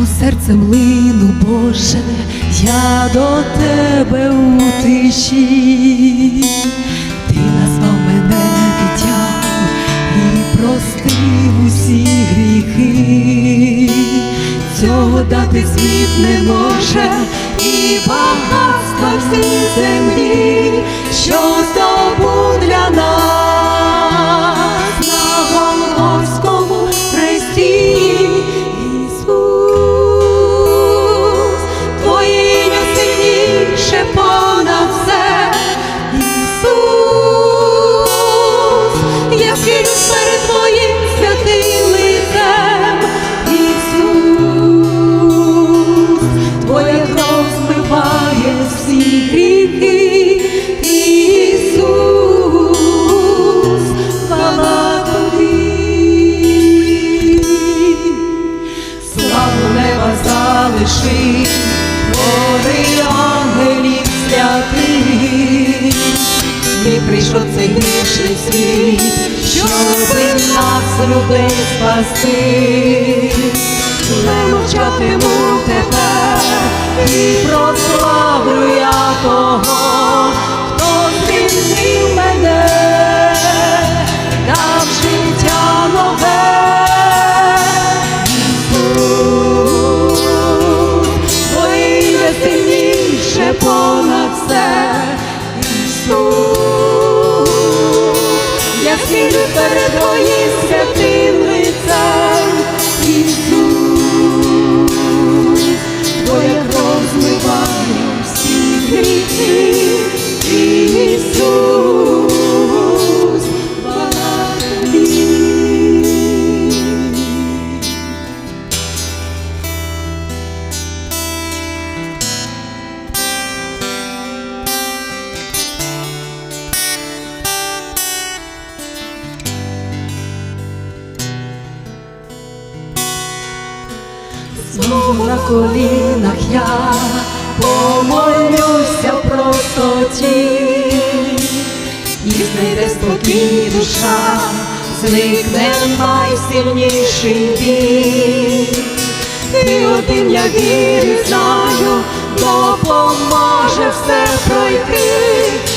у серце млину, Боже, я до тебе у тиші, ти назвав мене дитям і простив усі гріхи, цього дати світ не може, і багатства всі землі, що здобув гори ангелів святих. не прийшов цей грішний світ, щоби нас людей спасти. Не мовчатиму тепер і прославлю перед Твоїм святим лицем, Ісус. Твоя всі гріхи, Знову на колінах я помолюся в простоті, і знайде спокій душа, зникне найсильніший біль. Ти один я вірю, знаю, допоможе все пройти